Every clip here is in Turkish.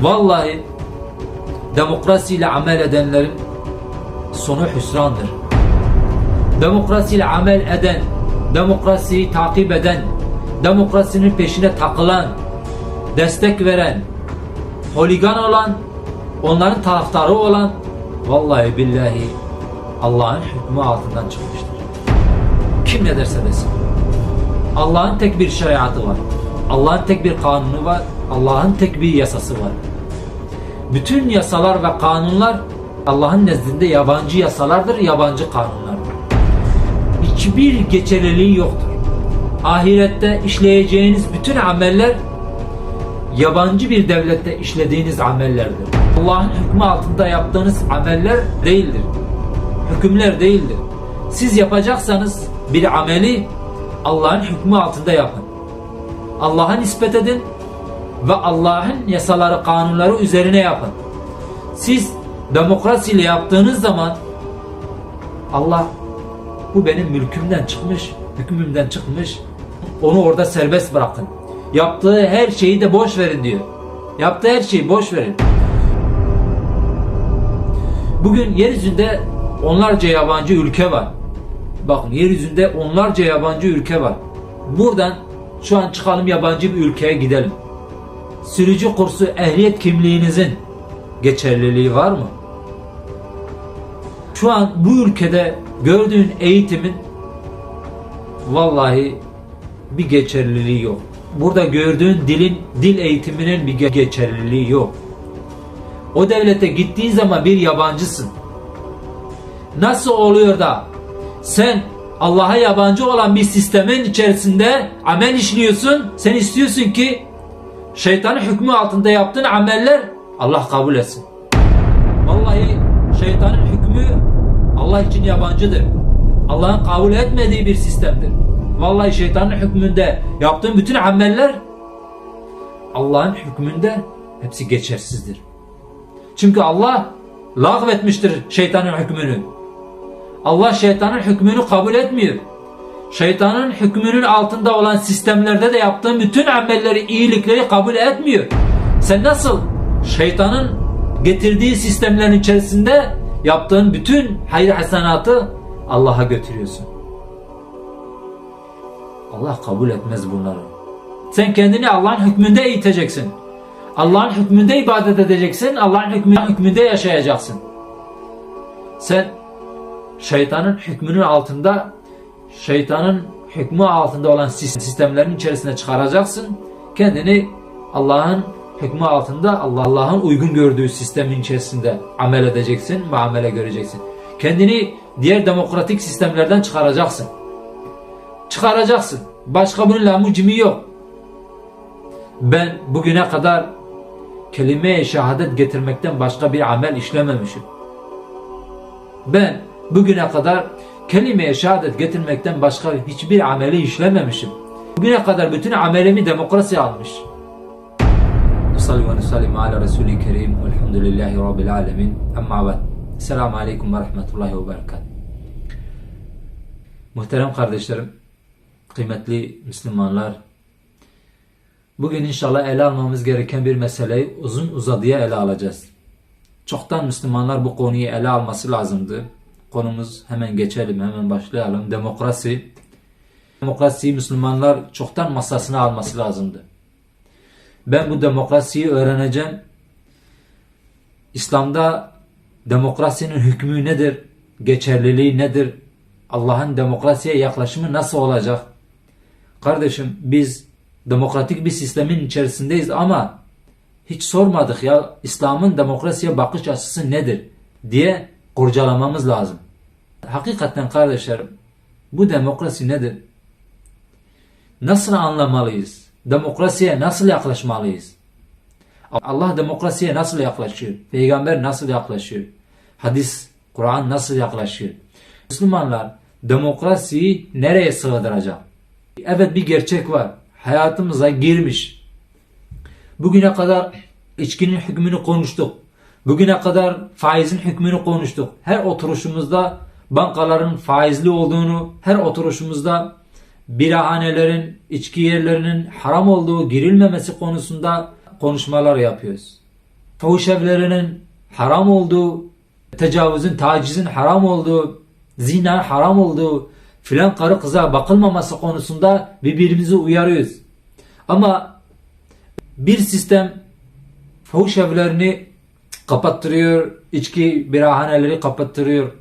Vallahi demokrasiyle amel edenlerin sonu hüsrandır. Demokrasiyle amel eden, demokrasiyi takip eden, demokrasinin peşine takılan, destek veren, holigan olan, onların taraftarı olan vallahi billahi Allah'ın hükmü altından çıkmıştır. Kim ne derse desin. Allah'ın tek bir şeriatı var. Allah'ın tek bir kanunu var. Allah'ın tek bir yasası var. Bütün yasalar ve kanunlar Allah'ın nezdinde yabancı yasalardır, yabancı kanunlardır. Hiçbir geçerliliği yoktur. Ahirette işleyeceğiniz bütün ameller yabancı bir devlette işlediğiniz amellerdir. Allah'ın hükmü altında yaptığınız ameller değildir. Hükümler değildir. Siz yapacaksanız bir ameli Allah'ın hükmü altında yapın. Allah'a nispet edin ve Allah'ın yasaları, kanunları üzerine yapın. Siz demokrasiyle yaptığınız zaman Allah bu benim mülkümden çıkmış, hükmümden çıkmış. Onu orada serbest bırakın. Yaptığı her şeyi de boş verin diyor. Yaptığı her şeyi boş verin. Bugün yeryüzünde onlarca yabancı ülke var. Bakın yeryüzünde onlarca yabancı ülke var. Buradan şu an çıkalım yabancı bir ülkeye gidelim. Sürücü kursu ehliyet kimliğinizin geçerliliği var mı? Şu an bu ülkede gördüğün eğitimin vallahi bir geçerliliği yok. Burada gördüğün dilin dil eğitiminin bir ge- geçerliliği yok. O devlete gittiğin zaman bir yabancısın. Nasıl oluyor da sen Allah'a yabancı olan bir sistemin içerisinde amel işliyorsun. Sen istiyorsun ki şeytanın hükmü altında yaptığın ameller Allah kabul etsin. Vallahi şeytanın hükmü Allah için yabancıdır. Allah'ın kabul etmediği bir sistemdir. Vallahi şeytanın hükmünde yaptığın bütün ameller Allah'ın hükmünde hepsi geçersizdir. Çünkü Allah lağvetmiştir şeytanın hükmünü. Allah şeytanın hükmünü kabul etmiyor. Şeytanın hükmünün altında olan sistemlerde de yaptığın bütün amelleri, iyilikleri kabul etmiyor. Sen nasıl şeytanın getirdiği sistemlerin içerisinde yaptığın bütün hayır hasenatı Allah'a götürüyorsun. Allah kabul etmez bunları. Sen kendini Allah'ın hükmünde eğiteceksin. Allah'ın hükmünde ibadet edeceksin. Allah'ın hükmü- hükmünde yaşayacaksın. Sen şeytanın hükmünün altında şeytanın hükmü altında olan sis- sistemlerin içerisine çıkaracaksın. Kendini Allah'ın hükmü altında Allah Allah'ın uygun gördüğü sistemin içerisinde amel edeceksin, muamele göreceksin. Kendini diğer demokratik sistemlerden çıkaracaksın. Çıkaracaksın. Başka bunun lamucimi yok. Ben bugüne kadar kelime-i şehadet getirmekten başka bir amel işlememişim. Ben bugüne kadar kelime-i şehadet getirmekten başka hiçbir ameli işlememişim. Bugüne kadar bütün amelimi demokrasi almış. Sallu ve nusallimu ala Resulü Kerim velhamdülillahi Rabbil alemin. Amma ba'd. Selamun Aleyküm ve Rahmetullahi ve Berekat. Muhterem kardeşlerim, kıymetli Müslümanlar, bugün inşallah ele almamız gereken bir meseleyi uzun uzadıya ele alacağız. Çoktan Müslümanlar bu konuyu ele alması lazımdı. Konumuz hemen geçelim, hemen başlayalım. Demokrasi. Demokrasiyi Müslümanlar çoktan masasına alması lazımdı. Ben bu demokrasiyi öğreneceğim. İslam'da demokrasinin hükmü nedir? Geçerliliği nedir? Allah'ın demokrasiye yaklaşımı nasıl olacak? Kardeşim biz demokratik bir sistemin içerisindeyiz ama hiç sormadık ya İslam'ın demokrasiye bakış açısı nedir diye kurcalamamız lazım. Hakikaten kardeşlerim bu demokrasi nedir? Nasıl anlamalıyız? Demokrasiye nasıl yaklaşmalıyız? Allah demokrasiye nasıl yaklaşıyor? Peygamber nasıl yaklaşıyor? Hadis, Kur'an nasıl yaklaşıyor? Müslümanlar demokrasiyi nereye sığdıracak? Evet bir gerçek var. Hayatımıza girmiş. Bugüne kadar içkinin hükmünü konuştuk. Bugüne kadar faizin hükmünü konuştuk. Her oturuşumuzda bankaların faizli olduğunu, her oturuşumuzda birahanelerin, içki yerlerinin haram olduğu, girilmemesi konusunda konuşmalar yapıyoruz. fuhuş evlerinin haram olduğu, tecavüzün, tacizin haram olduğu, zina haram olduğu, filan karı kıza bakılmaması konusunda birbirimizi uyarıyoruz. Ama bir sistem fuhuş evlerini kapattırıyor, içki birahaneleri kapattırıyor.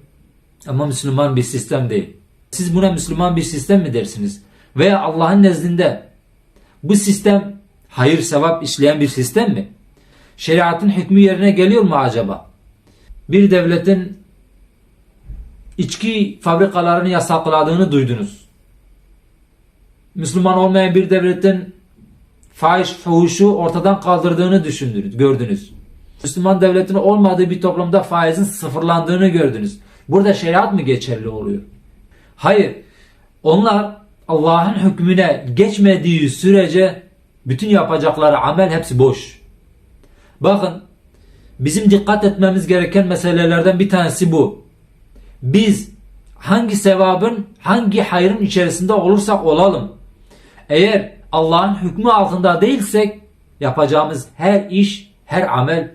Ama Müslüman bir sistem değil. Siz buna Müslüman bir sistem mi dersiniz? Veya Allah'ın nezdinde bu sistem hayır sevap işleyen bir sistem mi? Şeriatın hükmü yerine geliyor mu acaba? Bir devletin içki fabrikalarını yasakladığını duydunuz. Müslüman olmayan bir devletin fahiş fuhuşu ortadan kaldırdığını düşündünüz, gördünüz. Müslüman devletin olmadığı bir toplumda faizin sıfırlandığını gördünüz. Burada şeriat mı geçerli oluyor? Hayır. Onlar Allah'ın hükmüne geçmediği sürece bütün yapacakları amel hepsi boş. Bakın bizim dikkat etmemiz gereken meselelerden bir tanesi bu. Biz hangi sevabın, hangi hayrın içerisinde olursak olalım. Eğer Allah'ın hükmü altında değilsek yapacağımız her iş, her amel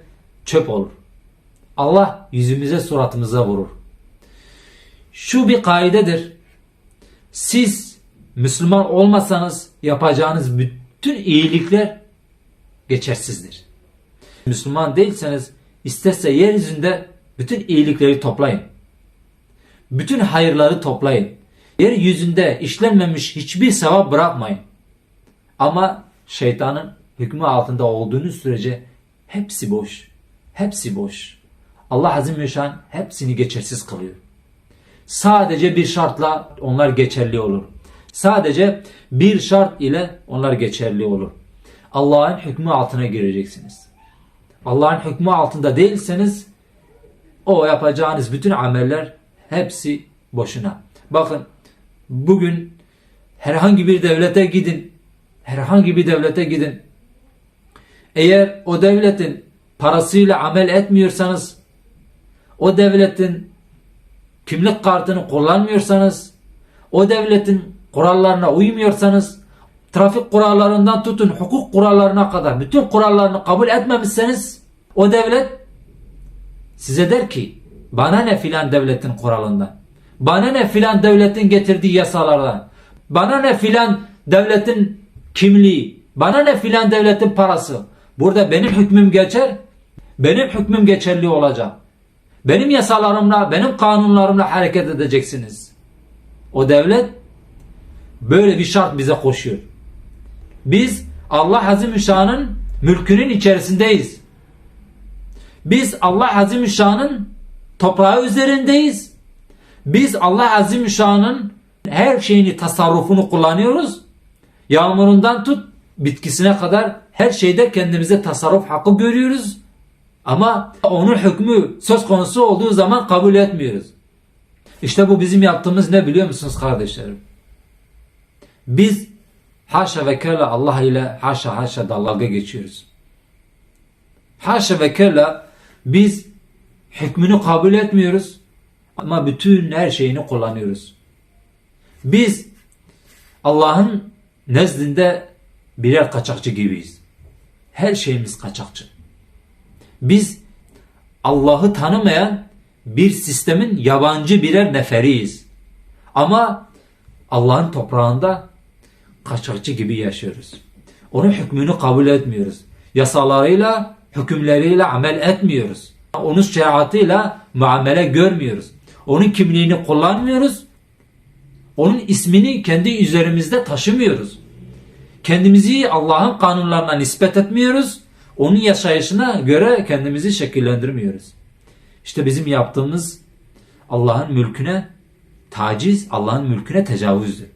çöp olur. Allah yüzümüze suratımıza vurur. Şu bir kaidedir. Siz Müslüman olmasanız yapacağınız bütün iyilikler geçersizdir. Müslüman değilseniz istese yeryüzünde bütün iyilikleri toplayın. Bütün hayırları toplayın. Yeryüzünde işlenmemiş hiçbir sevap bırakmayın. Ama şeytanın hükmü altında olduğunuz sürece hepsi boş. Hepsi boş. Allah Azim ve Şan hepsini geçersiz kılıyor. Sadece bir şartla onlar geçerli olur. Sadece bir şart ile onlar geçerli olur. Allah'ın hükmü altına gireceksiniz. Allah'ın hükmü altında değilseniz o yapacağınız bütün ameller hepsi boşuna. Bakın bugün herhangi bir devlete gidin. Herhangi bir devlete gidin. Eğer o devletin parasıyla amel etmiyorsanız o devletin kimlik kartını kullanmıyorsanız o devletin kurallarına uymuyorsanız trafik kurallarından tutun hukuk kurallarına kadar bütün kurallarını kabul etmemişseniz o devlet size der ki bana ne filan devletin kuralından bana ne filan devletin getirdiği yasalardan? Bana ne filan devletin kimliği? Bana ne filan devletin parası? Burada benim hükmüm geçer benim hükmüm geçerli olacak benim yasalarımla benim kanunlarımla hareket edeceksiniz o devlet böyle bir şart bize koşuyor biz Allah Azimüşşan'ın mülkünün içerisindeyiz. Biz Allah Azimüşşan'ın toprağı üzerindeyiz. Biz Allah Azimüşşan'ın her şeyini tasarrufunu kullanıyoruz. Yağmurundan tut bitkisine kadar her şeyde kendimize tasarruf hakkı görüyoruz. Ama onun hükmü söz konusu olduğu zaman kabul etmiyoruz. İşte bu bizim yaptığımız ne biliyor musunuz kardeşlerim? Biz haşa ve kella Allah ile haşa haşa dalga geçiyoruz. Haşa ve kella biz hükmünü kabul etmiyoruz ama bütün her şeyini kullanıyoruz. Biz Allah'ın nezdinde birer kaçakçı gibiyiz. Her şeyimiz kaçakçı. Biz Allah'ı tanımayan bir sistemin yabancı birer neferiyiz. Ama Allah'ın toprağında kaçakçı gibi yaşıyoruz. Onun hükmünü kabul etmiyoruz. Yasalarıyla, hükümleriyle amel etmiyoruz. Onun şeriatıyla muamele görmüyoruz. Onun kimliğini kullanmıyoruz. Onun ismini kendi üzerimizde taşımıyoruz. Kendimizi Allah'ın kanunlarına nispet etmiyoruz. Onun yaşayışına göre kendimizi şekillendirmiyoruz. İşte bizim yaptığımız Allah'ın mülküne taciz, Allah'ın mülküne tecavüzdür.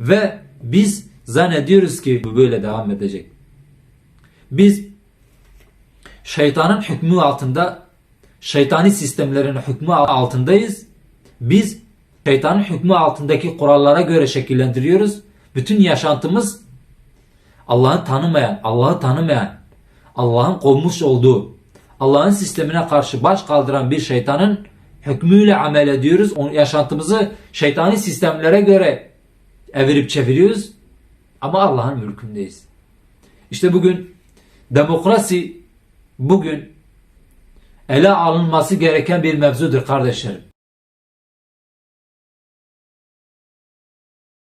Ve biz zannediyoruz ki bu böyle devam edecek. Biz şeytanın hükmü altında, şeytani sistemlerin hükmü altındayız. Biz şeytanın hükmü altındaki kurallara göre şekillendiriyoruz. Bütün yaşantımız Allah'ı tanımayan, Allah'ı tanımayan, Allah'ın kovmuş olduğu, Allah'ın sistemine karşı baş kaldıran bir şeytanın hükmüyle amel ediyoruz. Yaşantımızı şeytani sistemlere göre evirip çeviriyoruz ama Allah'ın mülkündeyiz. İşte bugün demokrasi bugün ele alınması gereken bir mevzudur kardeşlerim.